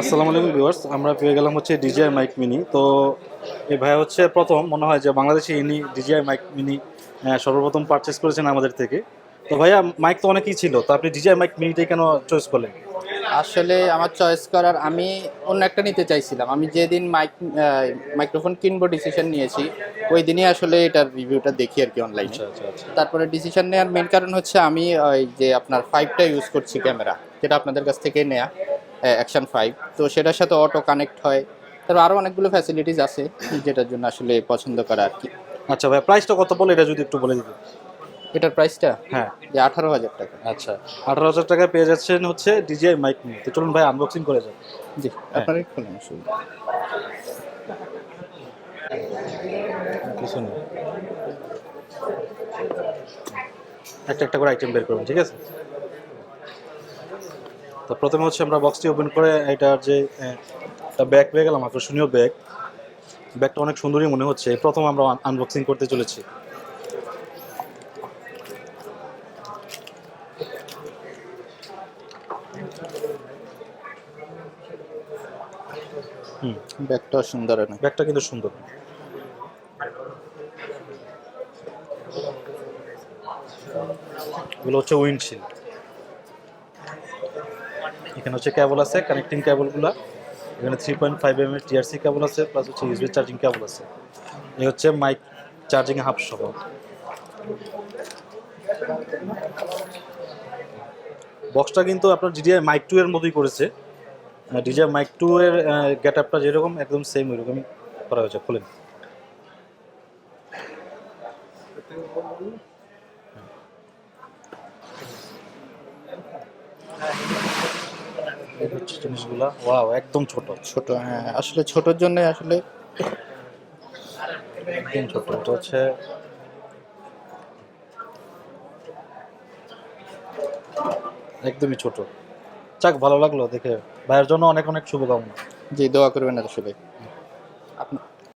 আসসালামু আলাইকুম ভিউয়ার্স আমরা পেয়ে গেলাম হচ্ছে ডিজিআই মাইক মিনি তো এই ভাই হচ্ছে প্রথম মনে হয় যে বাংলাদেশে ইনি ডিজিআই মাইক মিনি সর্বপ্রথম পারচেস করেছেন আমাদের থেকে। তো ভাইয়া মাইক তো অনেকই ছিল তো আপনি ডিজিআই মাইক মিনিটাই কেন চয়েস করলেন? আসলে আমার চয়েস করার আমি অন্য একটা নিতে চাইছিলাম। আমি যেদিন মাইক মাইক্রোফোন কিনবো ডিসিশন নিয়েছি ওই দিনই আসলে এটার রিভিউটা দেখি আর কি অনলাইনে আচ্ছা আচ্ছা আচ্ছা। তারপরে ডিসিশন নেওয়ার মেন কারণ হচ্ছে আমি ওই যে আপনার ফাইভটা ইউজ করছি ক্যামেরা যেটা আপনাদের কাছ থেকে নেয়া। অ্যাকশন ফাইভ তো সেটার সাথে অটো কানেক্ট হয়। তারপর আরও অনেকগুলো ফ্যাসিলিটিস আছে যেটার জন্য আসলে পছন্দ করা আর কি। আচ্ছা ভাই প্রাইসটা কত বলে? এটা যদি একটু বলে দিতে। এটার প্রাইসটা হ্যাঁ। যে আঠারো হাজার টাকা। আচ্ছা আঠারো হাজার টাকায় পেয়ে যাচ্ছেন হচ্ছে ডিজিআই মাইক নিয়ে। তো চলুন ভাই আনবক্সিং করে যান জি আপনার খুলুন অসুবিধা কিছু নেই একটা একটা করে আইটেম বের করবেন ঠিক আছে? তো প্রথমে হচ্ছে আমরা বক্সটি ওপেন করে এটার যে একটা ব্যাগ পেয়ে গেলাম আকর্ষণীয় ব্যাগ ব্যাগটা অনেক সুন্দরই মনে হচ্ছে। প্রথম আমরা আনবক্সিং করতে চলেছি। হুম ব্যাগটাও সুন্দর ব্যাগটা কিন্তু সুন্দর। এগুলো হচ্ছে উইন্ডশিল্ড এখানে হচ্ছে কেবল আছে কানেক্টিং কেবলগুলো এখানে থ্রি পয়েন্ট ফাইভ এম এর টিআরসি কেবল আছে প্লাস হচ্ছে ইউএসবি চার্জিং কেবল আছে। এই হচ্ছে মাইক চার্জিং হাফ সহ বক্সটা কিন্তু আপনার ডিডিআই মাইক টু এর মতোই করেছে। ডিজিআই মাইক টু এর গেট আপটা যেরকম, একদম সেম ওইরকমই করা হয়েছে। খুলেন। এই হচ্ছে জিনিসগুলা। ওয়াও একদম ছোট। ছোট হ্যাঁ আসলে ছোটর জন্য আসলে একদম ছোট। তো হচ্ছে একদমই ছোট। যাক ভালো লাগল দেখে। ভাইয়ের জন্য অনেক অনেক শুভকামনা। জি দোয়া করবেন আসলে। আপনি